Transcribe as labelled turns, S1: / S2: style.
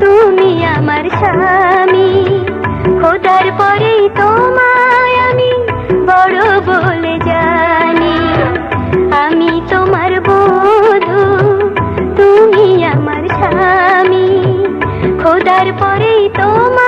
S1: তুমি আমার স্বামী। খোদার পরেই তোমায় আমি বড় বলে জানি। আমি তোমার বধু তুমি আমার স্বামী। খোদার পরেই তোমার